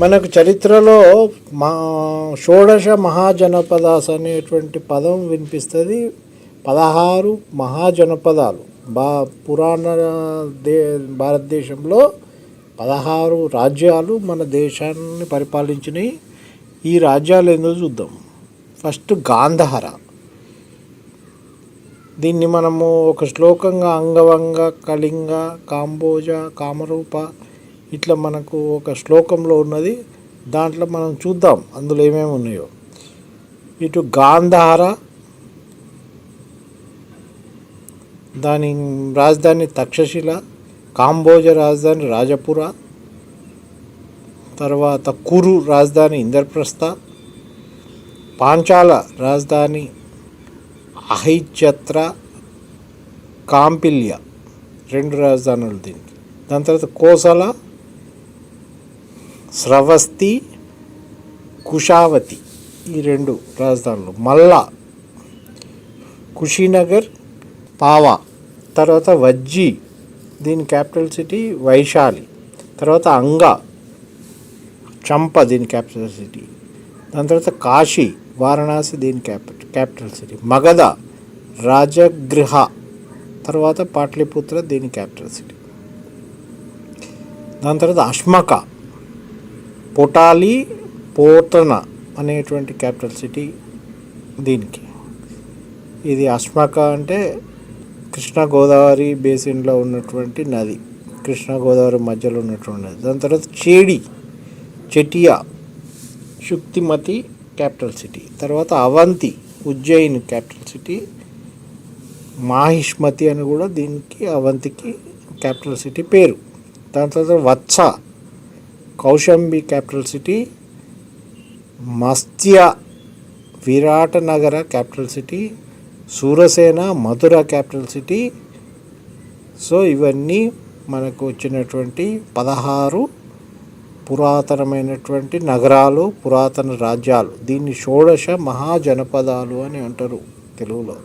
మనకు చరిత్రలో మా షోడశ మహాజనపదాస్ అనేటువంటి పదం వినిపిస్తుంది. పదహారు మహాజనపదాలు. బా పురాణ దే భారతదేశంలో పదహారు రాజ్యాలు మన దేశాన్ని పరిపాలించినవి ఈ రాజ్యాలు ఏందో చూద్దాం. ఫస్ట్ గాంధార. దీన్ని మనము ఒక శ్లోకంగా అంగవంగ కళింగ కాంబోజ కామరూప ఇట్లా మనకు ఒక శ్లోకంలో ఉన్నది దాంట్లో మనం చూద్దాం అందులో ఏమేమి ఉన్నాయో. ఇటు గాంధార దాని రాజధాని తక్షశిల కాంబోజ రాజధాని రాజపుర తర్వాత కురు రాజధాని ఇంద్రప్రస్థ పాంచాల రాజధాని అహిచత్ర కాంపిల్య రెండు రాజధానులు దీనికి. దాని తర్వాత కోసల స్రవస్తి కుషావతి ఈ రెండు రాజధానులు. మల్లా కుషీనగర్ పావా. తర్వాత వజ్జి దీని క్యాపిటల్ సిటీ వైశాలి. తర్వాత అంగా చంప దీని క్యాపిటల్ సిటీ. దాని తర్వాత కాశీ వారణాసి దీని capital capital city. Magadha Rajagriha. తర్వాత పాట్లిపుత్ర దీని క్యాపిటల్ సిటీ. దాని తర్వాత అష్మక. పొటాలి పోతన అనేటువంటి క్యాపిటల్ సిటీ దీనికి. ఇది అష్మక అంటే కృష్ణా గోదావరి బేసిన్లో ఉన్నటువంటి నది. కృష్ణా గోదావరి మధ్యలో ఉన్నటువంటి నది. దాని తర్వాత చేడి చెటియా శుక్తిమతి క్యాపిటల్ సిటీ. తర్వాత అవంతి ఉజ్జయిన్ క్యాపిటల్ సిటీ. మాహిష్మతి అని కూడా దీనికి అవంతికి క్యాపిటల్ సిటీ పేరు. దాని తర్వాత వత్స Kaushambi capital city Matsya Virata Nagara capital city Surasena Mathura capital city. So ఇవన్నీ మనకు వచ్చినటువంటి పదహారు పురాతనమైనటువంటి నగరాలు పురాతన రాజ్యాలు. దీన్ని షోడశ మహాజనపదాలు అని అంటారు తెలుగులో.